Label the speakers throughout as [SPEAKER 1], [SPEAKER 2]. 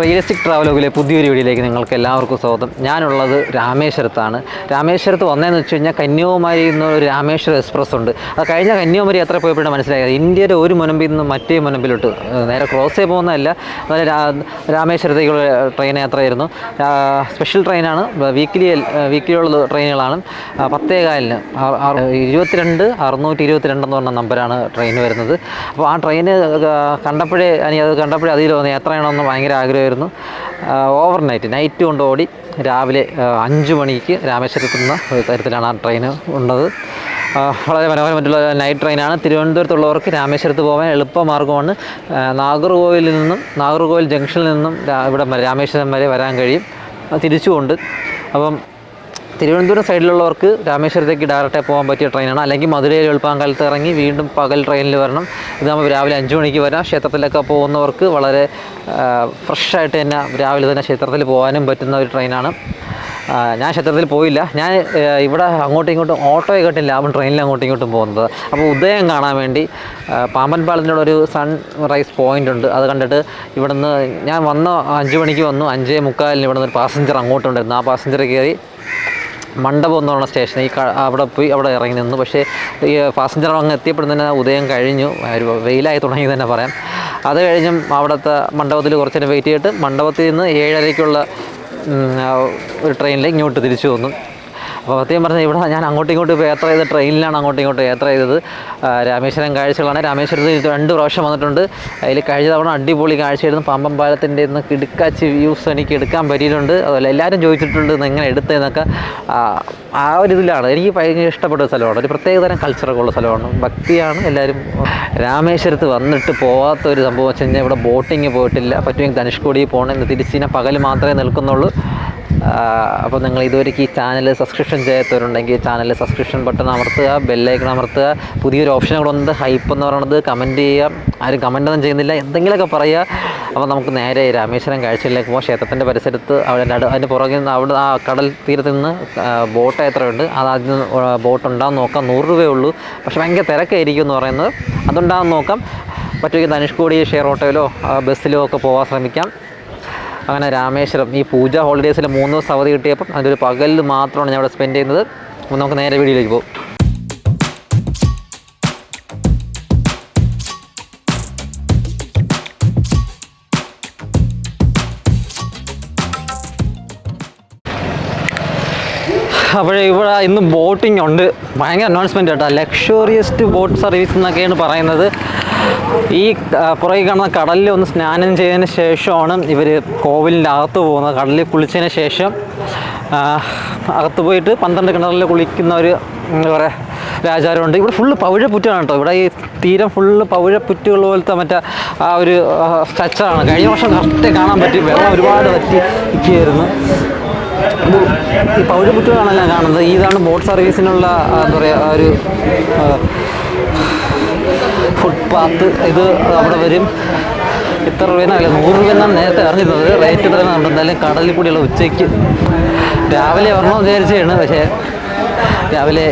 [SPEAKER 1] Realistic ട്രാവലോഗിലെ പുതിയൊരു വീഡിയോയിലേക്ക് നിങ്ങൾക്ക് എല്ലാവർക്കും സ്വാഗതം. ഞാനുള്ളത് രാമേശ്വരത്താണ്. രാമേശ്വരത്ത് വന്നതെന്ന് വെച്ച് കഴിഞ്ഞാൽ കന്യാകുമാരി എന്ന ഒരു രാമേശ്വരം എക്സ്പ്രസ് ഉണ്ട്. അത് കഴിഞ്ഞ കന്യാകുമാരി എത്ര പോയപ്പോഴാണ് മനസ്സിലായത്? ഇന്ത്യയുടെ ഒരു മുനമ്പിൽ നിന്ന് മറ്റേ മുനമ്പിലോട്ട് നേരെ ക്രോസ് ചെയ്ത് പോകുന്നതല്ല രാമേശ്വരത്തേക്കുള്ള ട്രെയിൻ യാത്രയായിരുന്നു. സ്പെഷ്യൽ ട്രെയിനാണ് വീക്കിലി വീക്കിലിയുള്ള ട്രെയിനുകളാണ് പത്തേകാലിന് ഇരുപത്തിരണ്ട് അറുന്നൂറ്റി ഇരുപത്തിരണ്ട് എന്ന് പറഞ്ഞ നമ്പറാണ് ട്രെയിൻ വരുന്നത്. അപ്പോൾ ആ ട്രെയിന് കണ്ടപ്പോഴേ അത് കണ്ടപ്പോഴേ അതിൽ വന്ന് യാത്ര ചെയ്യണമെന്ന് ഭയങ്കര ആഗ്രഹമായിരുന്നു. ഓവർ നൈറ്റ് നൈറ്റ് കൊണ്ട് ഓടി രാവിലെ അഞ്ച് മണിക്ക് രാമേശ്വരത്ത് നിന്ന് തരത്തിലാണ് ആ ട്രെയിൻ ഉള്ളത്. വളരെ മനോഹരമായിട്ടുള്ള നൈറ്റ് ട്രെയിനാണ് തിരുവനന്തപുരത്തുള്ളവർക്ക് രാമേശ്വരത്ത് പോകാൻ എളുപ്പമാർഗമാണ് നാഗർകോവിലിൽ നിന്നും നാഗർകോവിൽ ജംഗ്ഷനിൽ നിന്നും ഇവിടെ വരെ രാമേശ്വരം വരെ വരാൻ കഴിയും. തിരിച്ചുകൊണ്ട്. അപ്പം തിരുവനന്തപുരം സൈഡിലുള്ളവർക്ക് രാമേശ്വരത്തേക്ക് ഡയറക്റ്റായി പോകാൻ പറ്റിയ ട്രെയിനാണ് അല്ലെങ്കിൽ മധുരയിൽ എളുപ്പാങ്കാലത്ത് ഇറങ്ങി വീണ്ടും പകൽ ട്രെയിനിൽ വരണം. ഇത് നമ്മൾ രാവിലെ അഞ്ച് മണിക്ക് വരാം. ക്ഷേത്രത്തിലൊക്കെ പോകുന്നവർക്ക് വളരെ ഫ്രഷായിട്ട് തന്നെ രാവിലെ തന്നെ ക്ഷേത്രത്തിൽ പോകാനും പറ്റുന്ന ഒരു ട്രെയിനാണ് ഞാൻ ക്ഷേത്രത്തിൽ പോയില്ല. ഞാൻ ഇവിടെ അങ്ങോട്ടും ഇങ്ങോട്ടും ഓട്ടോ കേട്ടില്ല. അവൻ ട്രെയിനിൽ അങ്ങോട്ടും ഇങ്ങോട്ടും പോകുന്നത്. അപ്പോൾ ഉദയം കാണാൻ വേണ്ടി പാമ്പൻ പാലത്തിനോട് ഒരു സൺ റൈസ് പോയിന്റ് ഉണ്ട്. അത് കണ്ടിട്ട് ഇവിടുന്ന് ഞാൻ വന്ന അഞ്ച് മണിക്ക് വന്നു. അഞ്ചേ മുക്കാലിന് ഇവിടുന്ന് ഒരു പാസഞ്ചർ അങ്ങോട്ടുണ്ടായിരുന്നു. ആ പാസഞ്ചർ കയറി മണ്ഡപം എന്ന് പറഞ്ഞ സ്റ്റേഷൻ ഈ അവിടെ പോയി അവിടെ ഇറങ്ങി നിന്നു. പക്ഷേ ഈ പാസഞ്ചർ അങ്ങ് എത്തിയപ്പോഴും തന്നെ ഉദയം കഴിഞ്ഞു. വെയിലായി തുടങ്ങി തന്നെ പറയാം. അത് കഴിഞ്ഞും അവിടുത്തെ മണ്ഡപത്തിൽ കുറച്ച് നേരം വെയിറ്റ് ചെയ്തിട്ട് മണ്ഡപത്തിൽ നിന്ന് ഏഴരയ്ക്കുള്ള ഒരു ട്രെയിനിൽ ഇങ്ങോട്ട് തിരിച്ചു വന്നു. അപ്പോൾ സത്യം പറഞ്ഞാൽ ഇവിടെ ഞാൻ അങ്ങോട്ടും ഇങ്ങോട്ടും ഇപ്പോൾ യാത്ര ചെയ്ത ട്രെയിനിലാണ് അങ്ങോട്ടും ഇങ്ങോട്ടും യാത്ര ചെയ്തത്. രാമേശ്വരം കാഴ്ചകളാണ്. രാമേശ്വരത്തിൽ രണ്ട് പ്രാവശ്യം വന്നിട്ടുണ്ട്. അതിൽ കഴിഞ്ഞ തവണ അടിപൊളി കാഴ്ചയായിരുന്നു. പാമ്പം പാലത്തിന്റെ ഇന്ന് കിടുക്കാച്ച് വ്യൂസ് എനിക്ക് എടുക്കാൻ പറ്റിയിട്ടുണ്ട്. അതുപോലെ എല്ലാവരും ചോദിച്ചിട്ടുണ്ട് എങ്ങനെ എടുത്തതെന്നൊക്കെ. ആ, ഒരു ഇതിലാണ്. എനിക്ക് ഭയങ്കര ഇഷ്ടപ്പെട്ട സ്ഥലമാണ്. ഒരു പ്രത്യേകതരം കൾച്ചറൊക്കെ ഉള്ള സ്ഥലമാണ്. ഭക്തിയാണ് എല്ലാവരും. രാമേശ്വരത്ത് വന്നിട്ട് പോകാത്ത ഒരു സംഭവം വെച്ച് കഴിഞ്ഞാൽ ഇവിടെ ബോട്ടിങ് പോയിട്ടില്ല. പറ്റുമെങ്കിൽ ധനുഷ്കോടി പോകണമെന്ന് തിരിച്ചിനെ പകൽ മാത്രമേ നിൽക്കുന്നുള്ളൂ. അപ്പോൾ നിങ്ങൾ ഇതുവരെയ്ക്ക് ഈ ചാനൽ സബ്സ്ക്രിപ്ഷൻ ചെയ്യാത്തവരുണ്ടെങ്കിൽ ചാനൽ സബ്സ്ക്രിപ്ഷൻ ബട്ടൺ അമർത്തുക ബെല്ലൈക്കൺ അമർത്തുക. പുതിയൊരു ഓപ്ഷൻ കൂടെ ഉണ്ട് ഹൈപ്പ് എന്ന് പറയുന്നത്. കമന്റ് ചെയ്യുക. ആരും കമന്റ് ഒന്നും ചെയ്യുന്നില്ല. എന്തെങ്കിലുമൊക്കെ പറയുക. അപ്പോൾ നമുക്ക് നേരെ രാമേശ്വരം കാഴ്ചയിലേക്ക് പോകാം ക്ഷേത്രത്തിന്റെ പരിസരത്ത് അവിടെ അതിന്റെ പുറകിൽ നിന്ന് അവിടെ ആ കടൽ തീരത്ത് നിന്ന് ബോട്ട് എത്രയുണ്ട്? അത് ആദ്യം ബോട്ട് ഉണ്ടാകുന്ന നോക്കാം. നൂറ് രൂപയേ ഉള്ളൂ. പക്ഷേ ഭയങ്കര തിരക്കായിരിക്കും എന്ന് പറയുന്നത്. അതുണ്ടാകുന്ന നോക്കാം. പറ്റുമെങ്കിൽ ധനുഷ്കോടി ഷെയർ ഓട്ടോയിലോ ബസ്സിലോ ഒക്കെ പോകാൻ ശ്രമിക്കാം. അങ്ങനെ രാമേശ്വരം ഈ പൂജ ഹോളിഡേയ്സിൽ മൂന്ന് ദിവസം അവധി കിട്ടിയപ്പം അതിന്റെ ഒരു പകലിൽ മാത്രമാണ് ഞാൻ അവിടെ സ്പെൻഡ് ചെയ്യുന്നത് നമുക്ക് നേരെ വീഡിയോയിലേക്ക് പോകും. അപ്പോൾ ഇവിടെ ഇന്ന് ബോട്ടിംഗ് ഉണ്ട്. ഭയങ്കര അനൗൺസ്മെന്റ് കേട്ടോ ലക്ഷറിയസ്റ്റ് ബോട്ട് സർവീസ് എന്നൊക്കെയാണ് പറയുന്നത്. ഈ പുറകെ കാണുന്ന കടലിൽ ഒന്ന് സ്നാനം ചെയ്തതിന് ശേഷമാണ് ഇവർ കോവിലിന്റെ അകത്ത് പോകുന്നത്. കടലിൽ കുളിച്ചതിന് ശേഷം അകത്ത് പോയിട്ട് പന്ത്രണ്ട് കിണറിൽ കുളിക്കുന്ന ഒരു എന്താ പറയുക രാജാരമുണ്ട് ഇവിടെ ഫുള്ള് പവിഴപ്പുറ്റാണ് കേട്ടോ. ഇവിടെ ഈ തീരം ഫുള്ള് പവിഴപ്പുറ്റുകൾ പോലത്തെ മറ്റേ ആ ഒരു സ്ട്രക്ചറാണ് കഴിഞ്ഞ വർഷം കറക്റ്റ് കാണാൻ പറ്റി. വെള്ളം ഒരുപാട് പറ്റി നിൽക്കുകയായിരുന്നു. ഈ പൗരപുറ്റുകളാണ് ഞാൻ കാണുന്നത്. ഇതാണ് ബോട്ട് സർവീസിനുള്ള എന്താ പറയുക ഒരു ഫുട്പാത്ത് ഇത് അവിടെ വരും. ഇത്ര രൂപയെന്നല്ല നൂറ് രൂപയെന്നാണ് നേരത്തെ അറിഞ്ഞിരുന്നത്. റേറ്റ് ഇത്ര ഉണ്ട്. എന്തായാലും കടലിൽ കൂടിയുള്ള ഉച്ചയ്ക്ക് രാവിലെ വരണമെന്ന് വിചാരിച്ചാണ് പക്ഷേ രാവിലെ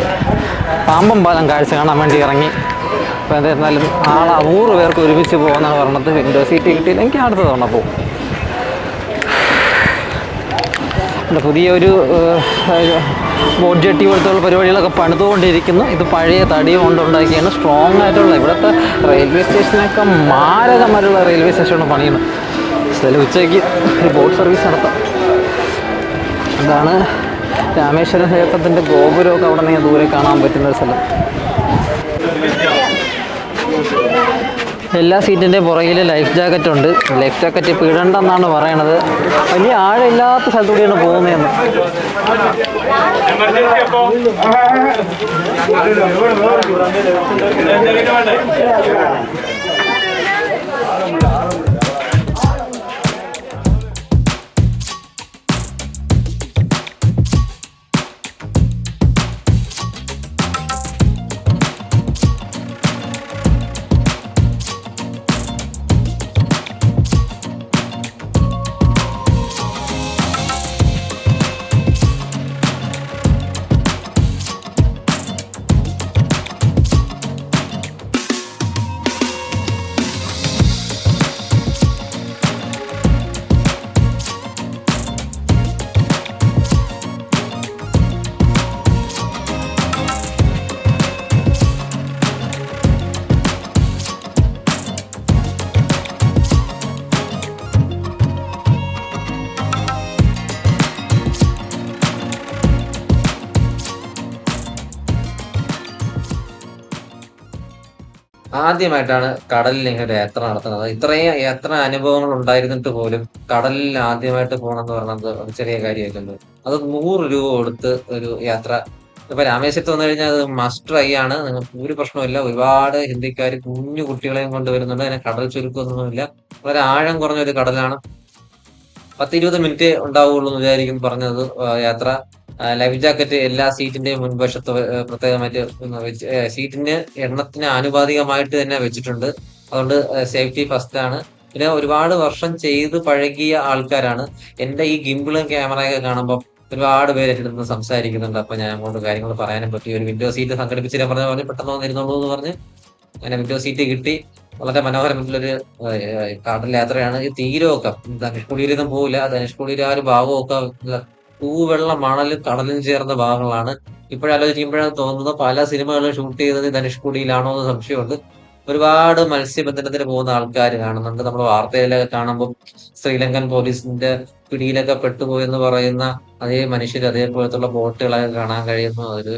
[SPEAKER 1] പാമ്പം പാലം കാഴ്ച കാണാൻ വേണ്ടി ഇറങ്ങി. അപ്പോൾ എന്തായിരുന്നാലും ആളെ നൂറ് പേർക്ക് ഒരുമിച്ച് പോകുന്നതാണ് പറഞ്ഞത്. വിൻഡോ സീറ്റ് കിട്ടിയില്ലെങ്കിൽ അടുത്ത തവണ പോകും പുതിയ പുതിയൊരു ബോട്ട് ജെട്ടി പോലത്തുള്ള പരിപാടികളൊക്കെ പണിതുകൊണ്ടിരിക്കുന്നു. ഇത് പഴയ തടി കൊണ്ടുണ്ടാക്കിയാണ് സ്ട്രോങ് ആയിട്ടുള്ള ഇവിടുത്തെ റെയിൽവേ സ്റ്റേഷനൊക്കെ മാരകമായിട്ടുള്ള റെയിൽവേ സ്റ്റേഷനാണ് പണിയുന്നത്. സ്ഥലം ഉച്ചയ്ക്ക് ഒരു ബോട്ട് സർവീസ് നടത്താം. അതാണ് രാമേശ്വരം ക്ഷേത്രത്തിന്റെ ഗോപുരമൊക്കെ അവിടെ നിന്ന് ദൂരെ കാണാൻ പറ്റുന്ന ഒരു സ്ഥലം. എല്ലാ സീറ്റിന്റെ പുറകിൽ ലൈഫ് ജാക്കറ്റ് ഉണ്ട്. ലൈഫ് ജാക്കറ്റ് ഇപ്പോൾ ഇടണ്ടെന്നാണ് പറയണത്. വലിയ ആഴമില്ലാത്ത സ്ഥലത്തൂടെയാണ് പോകുന്നതെന്ന്. എമർജൻസി ആദ്യമായിട്ടാണ് കടലിൽ ഇങ്ങനെ ഒരു യാത്ര നടത്തുന്നത്. ഇത്രയും എത്ര അനുഭവങ്ങൾ ഉണ്ടായിരുന്നിട്ട് പോലും കടലിൽ ആദ്യമായിട്ട് പോകണം എന്ന് പറയുന്നത് ഒരു ചെറിയ കാര്യമായിട്ടുണ്ട്. അത് നൂറ് രൂപ കൊടുത്ത് ഒരു യാത്ര. ഇപ്പൊ രാമേശ്വരത്ത് വന്നു കഴിഞ്ഞാൽ അത് മസ്റ്റ് ട്രൈ ആണ്. നിങ്ങൾക്ക് ഒരു പ്രശ്നമില്ല ഒരുപാട് ഹിന്ദിക്കാർ കുഞ്ഞു കുട്ടികളെയും കൊണ്ട് വരുന്നുണ്ട്. അതിനെ കടൽ ചുരുക്കമൊന്നുമില്ല വളരെ ആഴം കുറഞ്ഞ ഒരു കടലാണ്. പത്ത് ഇരുപത് മിനിറ്റ് ഉണ്ടാവുള്ളൂ എന്ന് വിചാരിക്കും പറഞ്ഞത് യാത്ര. ലൈഫ് ജാക്കറ്റ് എല്ലാ സീറ്റിന്റെയും മുൻവശത്ത് പ്രത്യേകമായിട്ട് സീറ്റിന് എണ്ണത്തിന് ആനുപാതികമായിട്ട് തന്നെ വെച്ചിട്ടുണ്ട്. അതുകൊണ്ട് സേഫ്റ്റി ഫസ്റ്റ് ആണ്. പിന്നെ ഒരുപാട് വർഷം ചെയ്ത് പഴകിയ ആൾക്കാരാണ്. എന്റെ ഈ ഗിംബിളും ക്യാമറയൊക്കെ കാണുമ്പോൾ ഒരുപാട് പേര് എന്റെ അടുത്ത് സംസാരിക്കുന്നുണ്ട്. അപ്പൊ ഞാൻ അങ്ങോട്ട് കാര്യങ്ങൾ പറയാനും പറ്റി. ഒരു വിൻഡോ സീറ്റ് സംഘടിപ്പിച്ച് പറഞ്ഞു പറഞ്ഞ പെട്ടെന്ന് വന്നിരുന്നുള്ളൂ എന്ന് പറഞ്ഞ്. അങ്ങനെ വിൻഡോ സീറ്റ് കിട്ടി. വളരെ മനോഹരമായിട്ടുള്ളൊരു കാടൽ യാത്രയാണ്. ഈ തീരമൊക്കെ. ധനുഷ്കുടിയിലൊന്നും പോവില്ല. ധനുഷ്കുടിയിൽ ആ ഒരു ഭാഗമൊക്കെ പൂവെള്ള മണലും കടലും ചേർന്ന ഭാഗങ്ങളാണ്. ഇപ്പോഴാലോചിക്കുമ്പോഴാണ് തോന്നുന്നത് പല സിനിമകളും ഷൂട്ട് ചെയ്തത് ധനുഷ്കുടിയിലാണോ എന്ന് സംശയമുണ്ട്. ഒരുപാട് മത്സ്യബന്ധനത്തിന് പോകുന്ന ആൾക്കാർ കാണുന്നുണ്ട്. നമ്മൾ വാർത്തയിലൊക്കെ കാണുമ്പോൾ ശ്രീലങ്കൻ പോലീസിന്റെ പിടിയിലൊക്കെ പെട്ടുപോയെന്ന് പറയുന്ന അതേ മനുഷ്യർ അതേപോലത്തുള്ള ബോട്ടുകളൊക്കെ കാണാൻ കഴിയുന്ന ഒരു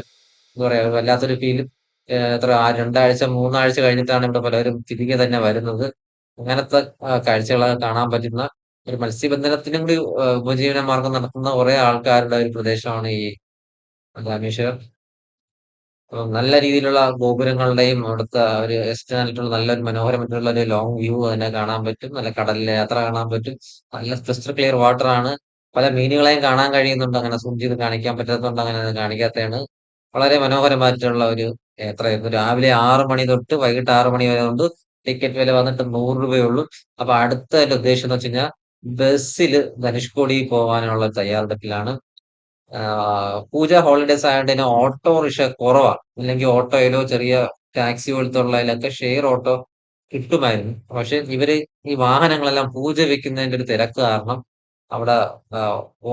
[SPEAKER 1] എന്താ പറയാ വല്ലാത്തൊരു ഫീൽ എത്ര രണ്ടാഴ്ച മൂന്നാഴ്ച കഴിഞ്ഞിട്ടാണ് ഇവിടെ പലരും തിരികെ തന്നെ വരുന്നത്. അങ്ങനത്തെ കാഴ്ചകളൊക്കെ കാണാൻ പറ്റുന്ന ഒരു മത്സ്യബന്ധനത്തിനും കൂടി ഉപജീവന മാർഗം നടത്തുന്ന കുറെ ആൾക്കാരുടെ ഒരു പ്രദേശമാണ് ഈ രാമേശ്വരം നല്ല രീതിയിലുള്ള ഗോപുരങ്ങളുടെയും അവിടുത്തെ ഒരു നല്ല നല്ലൊരു മനോഹരമായിട്ടുള്ള ഒരു ലോങ് വ്യൂ തന്നെ കാണാൻ പറ്റും. നല്ല കടലിലെ യാത്ര കാണാൻ പറ്റും. നല്ല ക്രിസ്റ്റൽ ക്ലിയർ വാട്ടർ ആണ്. പല മീനുകളെയും കാണാൻ കഴിയുന്നുണ്ട്. അങ്ങനെ സൂം ചെയ്ത് കാണിക്കാൻ പറ്റാത്തതുകൊണ്ട് അങ്ങനെ കാണിക്കാത്തതാണ്. വളരെ മനോഹരമായിട്ടുള്ള ഒരു യാത്രയായിരുന്നു രാവിലെ ആറ് മണി തൊട്ട് വൈകിട്ട് ആറ് മണി വരെ കൊണ്ട് ടിക്കറ്റ് വില വന്നിട്ട് നൂറ് രൂപയേ ഉള്ളൂ. അപ്പൊ അടുത്ത എന്റെ ഉദ്ദേശം എന്ന് വെച്ച് കഴിഞ്ഞാൽ ബസ്സിൽ ധനുഷ്കോടി പോകാനുള്ള തയ്യാറെടുപ്പിലാണ്. പൂജ ഹോളിഡേസ് ആയതുകൊണ്ട് തന്നെ ഓട്ടോറിക്ഷ കുറവാണ് അല്ലെങ്കിൽ ഓട്ടോയിലോ ചെറിയ ടാക്സി പോലത്തെ ഉള്ളതിലൊക്കെ ഷെയർ ഓട്ടോ കിട്ടുമായിരുന്നു. പക്ഷെ ഇവർ ഈ വാഹനങ്ങളെല്ലാം പൂജ വെക്കുന്നതിന്റെ ഒരു തിരക്ക് കാരണം അവിടെ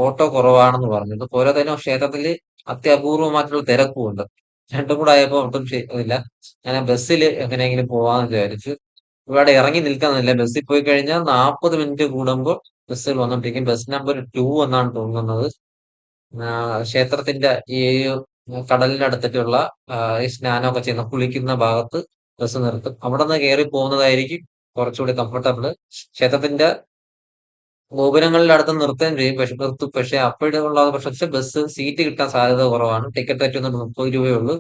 [SPEAKER 1] ഓട്ടോ കുറവാണെന്ന് പറഞ്ഞിരുന്നു പോരാ തന്നെ ക്ഷേത്രത്തിൽ അത്യപൂർവമായിട്ടുള്ള തിരക്കുമുണ്ട്. രണ്ടും കൂടെ ആയപ്പോ ഒട്ടും ഇല്ല ഞാൻ ബസ്സിൽ എങ്ങനെയെങ്കിലും പോവാന്ന് വിചാരിച്ചു ഇവിടെ ഇറങ്ങി നിൽക്കാന്നില്ല. ബസ്സിൽ പോയി കഴിഞ്ഞാൽ നാൽപ്പത് മിനിറ്റ് കൂടുമ്പോൾ ബസ്സിൽ വന്നോണ്ടിരിക്കും. ബസ് നമ്പർ ടു എന്നാണ് തോന്നുന്നത്. ക്ഷേത്രത്തിന്റെ ഈ ആ, ഈ സ്നാനമൊക്കെ ചെയ്യുന്ന കുളിക്കുന്ന ഭാഗത്ത് ബസ് നിർത്തും. അവിടെ നിന്ന് കയറി പോകുന്നതായിരിക്കും കുറച്ചുകൂടി കംഫർട്ടബിൾ ക്ഷേത്രത്തിന്റെ ഗോപുരങ്ങളുടെ അടുത്ത് നിർത്തുകയും ചെയ്യും പക്ഷെ നിർത്തും. പക്ഷെ അപ്പോഴുള്ള പക്ഷെ ബസ് സീറ്റ് കിട്ടാൻ സാധ്യത കുറവാണ്. ടിക്കറ്റ് റേറ്റ് വന്നിട്ട് മുപ്പത് രൂപയേ ഉള്ളൂ.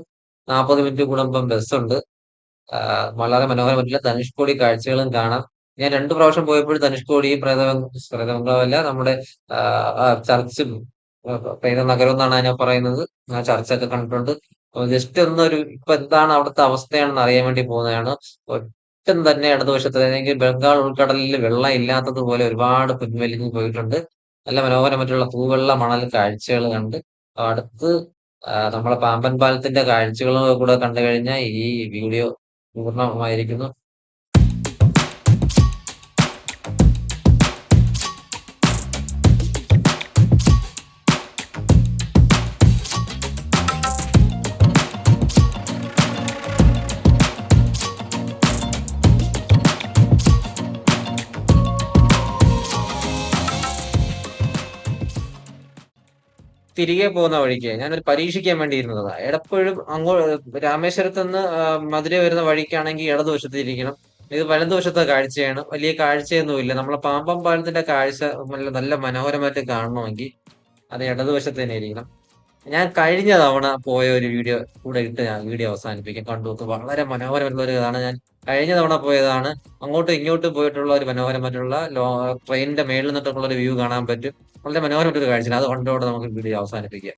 [SPEAKER 1] നാൽപ്പത് മിനിറ്റ് കൂടുമ്പം ബസ്സുണ്ട് വളരെ മനോഹരമായിട്ടുള്ള ധനുഷ്കോടി കാഴ്ചകളും കാണാം. ഞാൻ രണ്ടു പ്രാവശ്യം പോയപ്പോൾ ധനുഷ്കോടിയും പ്രേതബംഗ്ലാവല്ല നമ്മുടെ ചർച്ചും പ്രേത നഗരം എന്നാണ് ഞാൻ പറയുന്നത്. ആ ചർച്ചൊക്കെ കണ്ടിട്ടുണ്ട്. ജസ്റ്റ് ഒന്നൊരു ഇപ്പൊ എന്താണ് അവിടുത്തെ അവസ്ഥയാണെന്ന് അറിയാൻ വേണ്ടി പോകുന്നതാണ്. ഒട്ടും തന്നെ ഇടതുവശത്ത് അല്ലെങ്കിൽ ബംഗാൾ ഉൾക്കടലിൽ വെള്ളം ഇല്ലാത്തതുപോലെ ഒരുപാട് പിൻവലിഞ്ഞ് പോയിട്ടുണ്ട്. നല്ല മനോഹരമായിട്ടുള്ള പൂവെള്ള മണൽ കാഴ്ചകൾ കണ്ട്. അടുത്ത് നമ്മളെ പാമ്പൻ പാലത്തിന്റെ കാഴ്ചകളും കൂടെ കണ്ടു കഴിഞ്ഞാൽ ഈ വീഡിയോ പൂർണമായിരിക്കുന്നു. തിരികെ പോകുന്ന വഴിക്ക്. ഞാനൊരു പരീക്ഷിക്കാൻ വേണ്ടി ഇരുന്നതാ എടപ്പോഴും അങ്ങോ രാമേശ്വരത്ത് നിന്ന് മധുര വരുന്ന വഴിക്കാണെങ്കിൽ ഇടതുവശത്ത് ഇരിക്കണം. ഇത് വലതുവശത്തെ കാഴ്ചയാണ്. വലിയ കാഴ്ചയൊന്നുമില്ല. നമ്മളെ പാമ്പം പാലത്തിന്റെ കാഴ്ച നല്ല നല്ല മനോഹരമായിട്ട് കാണണമെങ്കിൽ അത് ഇടതുവശത്ത് തന്നെ ഇരിക്കണം. ഞാൻ കഴിഞ്ഞ തവണ പോയ ഒരു വീഡിയോ കൂടെ ഇട്ട് ഞാൻ വീഡിയോ അവസാനിപ്പിക്കാം. കണ്ടു വളരെ മനോഹരമായിട്ടുള്ള ഒരു ഇതാണ്. ഞാൻ കഴിഞ്ഞ തവണ പോയതാണ്. അങ്ങോട്ടും ഇങ്ങോട്ടും പോയിട്ടുള്ള ഒരു മനോഹരമായിട്ടുള്ള ലോ ട്രെയിനിന്റെ മേളിൽ നിന്നിട്ടുള്ള ഒരു വ്യൂ കാണാൻ പറ്റും. വളരെ മനോഹരമായിട്ടൊരു കാഴ്ചയാണ്. അത് കണ്ടോടെ നമുക്ക് വീഡിയോ അവസാനിപ്പിക്കാം.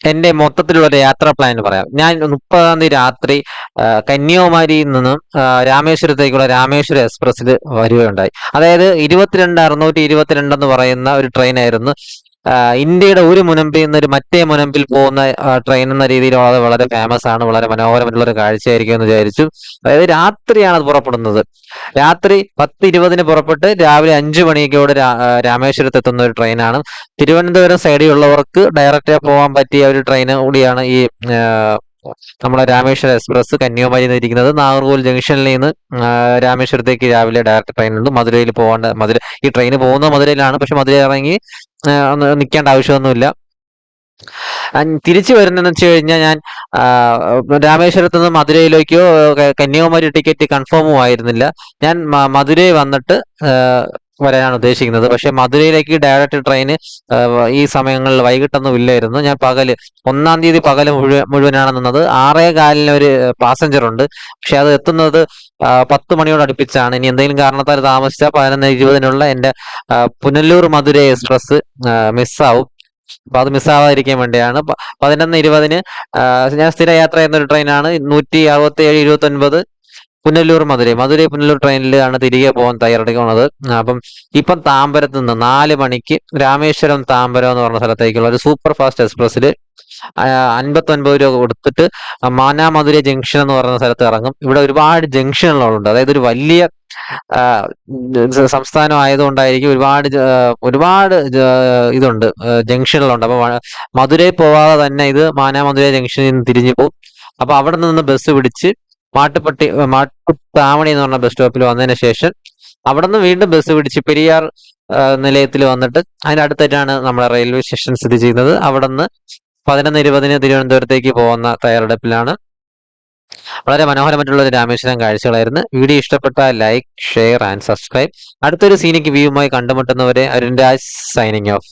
[SPEAKER 1] എന്റെ മൊത്തത്തിലുള്ള ഒരു യാത്രാ പ്ലാൻ പറയാം. ഞാൻ മുപ്പതാം തീയതി രാത്രി കന്യാകുമാരിയിൽ നിന്നും രാമേശ്വരത്തേക്കുള്ള രാമേശ്വര എക്സ്പ്രസ്സിൽ വരികയുണ്ടായി. അതായത് ഇരുപത്തിരണ്ട് അറുന്നൂറ്റി ഇരുപത്തിരണ്ട് എന്ന് പറയുന്ന ഒരു ആ, ഇന്ത്യയുടെ ഒരു മുനമ്പിൽ നിന്ന് ഒരു മറ്റേ മുനമ്പിൽ പോകുന്ന ട്രെയിൻ എന്ന രീതിയിൽ വളരെ ഫേമസ് ആണ് വളരെ മനോഹരമായിട്ടുള്ള ഒരു കാഴ്ചയായിരിക്കും എന്ന് വിചാരിച്ചു. അതായത് രാത്രിയാണ് അത് പുറപ്പെടുന്നത്. രാത്രി പത്ത് ഇരുപതിന് പുറപ്പെട്ട് രാവിലെ അഞ്ചു മണിയൊക്കെയോടെ രാമേശ്വരത്ത് എത്തുന്ന ഒരു ട്രെയിനാണ് തിരുവനന്തപുരം സൈഡിൽ ഉള്ളവർക്ക് ഡയറക്റ്റ് പോകാൻ പറ്റിയ ഒരു ട്രെയിൻ കൂടിയാണ് ഈ നമ്മുടെ രാമേശ്വരം എക്സ്പ്രസ് കന്യാകുമാരി ഇരിക്കുന്നത് നാഗർകോവിൽ ജംഗ്ഷനിൽ നിന്ന് രാമേശ്വരത്തേക്ക് രാവിലെ ഡയറക്റ്റ് ട്രെയിൻ ഉണ്ട് മധുരയിൽ പോകേണ്ട മധുര ഈ ട്രെയിൻ പോകുന്നത് മധുരയിലാണ്. പക്ഷെ മധുര ഇറങ്ങി നിൽക്കേണ്ട ആവശ്യമൊന്നുമില്ല. തിരിച്ചു വരുന്നതെന്ന് വെച്ച് കഴിഞ്ഞാൽ ഞാൻ രാമേശ്വരത്ത് നിന്ന് മധുരയിലേക്കോ കന്യാകുമാരി ടിക്കറ്റ് കൺഫേമും ആയിരുന്നില്ല. ഞാൻ മധുരയിൽ വന്നിട്ട് വരാനാണ് ഉദ്ദേശിക്കുന്നത്. പക്ഷെ മധുരയിലേക്ക് ഡയറക്റ്റ് ട്രെയിൻ ഈ സമയങ്ങളിൽ വൈകിട്ടൊന്നും ഇല്ലായിരുന്നു ഞാൻ പകൽ ഒന്നാം തീയതി പകൽ മുഴുവൻ മുഴുവനാണ് നിന്നത്. ആറേ കാലിന് ഒരു പാസഞ്ചർ ഉണ്ട്. പക്ഷെ അത് എത്തുന്നത് പത്ത് മണിയോട് അടുപ്പിച്ചാണ്. ഇനി എന്തെങ്കിലും കാരണത്താൽ താമസിച്ചാൽ പതിനൊന്ന് ഇരുപതിനുള്ള എന്റെ പുനലൂർ മധുര എക്സ്പ്രസ് മിസ്സാവും അപ്പൊ അത് മിസ്സാവാതിരിക്കാൻ വേണ്ടിയാണ്. പതിനൊന്ന് ഇരുപതിന് ഞാൻ സ്ഥിര യാത്ര ചെയ്യുന്ന ഒരു ട്രെയിനാണ് നൂറ്റി അറുപത്തി ഏഴ് ഇരുപത്തി ഒൻപത് പുനലൂർ മധുരൈ. മധുരൈ പുനലൂർ ട്രെയിനിലാണ് തിരികെ പോകാൻ തയ്യാറെടുക്കുന്നത്. അപ്പം ഇപ്പം താമ്പരത്ത് നിന്ന് നാല് മണിക്ക് രാമേശ്വരം താമ്പരം എന്ന് പറഞ്ഞ സ്ഥലത്തേക്കുള്ള ഒരു സൂപ്പർ ഫാസ്റ്റ് എക്സ്പ്രസ്സിൽ അൻപത്തി ഒൻപത് രൂപ കൊടുത്തിട്ട് മാനാമധുര ജംഗ്ഷൻ എന്ന് പറയുന്ന സ്ഥലത്ത് ഇറങ്ങും. ഇവിടെ ഒരുപാട് ജംഗ്ഷനുകളുണ്ട്. അതായത് ഒരു വലിയ സംസ്ഥാനം ആയതുകൊണ്ടായിരിക്കും ഒരുപാട് ഒരുപാട് ഇതുണ്ട് ജംഗ്ഷനുകളുണ്ട്. അപ്പൊ മധുരയിൽ മധുരൈ പോവാതെ തന്നെ ഇത് മാനാമധുര ജംഗ്ഷനിൽ നിന്ന് തിരിഞ്ഞു പോകും. അപ്പൊ അവിടെ നിന്ന് ബസ് പിടിച്ച് മാട്ടുപ്പെട്ടി മാട്ടുത്താവണി എന്ന് പറഞ്ഞ ബസ് സ്റ്റോപ്പിൽ വന്നതിന് ശേഷം അവിടെ നിന്ന് വീണ്ടും ബസ് പിടിച്ച് പെരിയാർ നിലയത്തിൽ വന്നിട്ട് അതിനടുത്തായിട്ടാണ് നമ്മുടെ റെയിൽവേ സ്റ്റേഷൻ സ്ഥിതി ചെയ്യുന്നത്. അവിടെ നിന്ന് പതിനൊന്ന് ഇരുപതിന് തിരുവനന്തപുരത്തേക്ക് പോകുന്ന തയ്യാറെടുപ്പിലാണ്. വളരെ മനോഹരമായിട്ടുള്ള ഒരു രാമേശ്വരം കാഴ്ചകളായിരുന്നു. വീഡിയോ ഇഷ്ടപ്പെട്ട ലൈക്ക് ഷെയർ ആൻഡ് സബ്സ്ക്രൈബ് അടുത്തൊരു സീനിക്ക് വ്യൂവുമായി കണ്ടുമുട്ടുന്നവരെ അരുൺ രാജ് സൈനിങ് ഓഫ്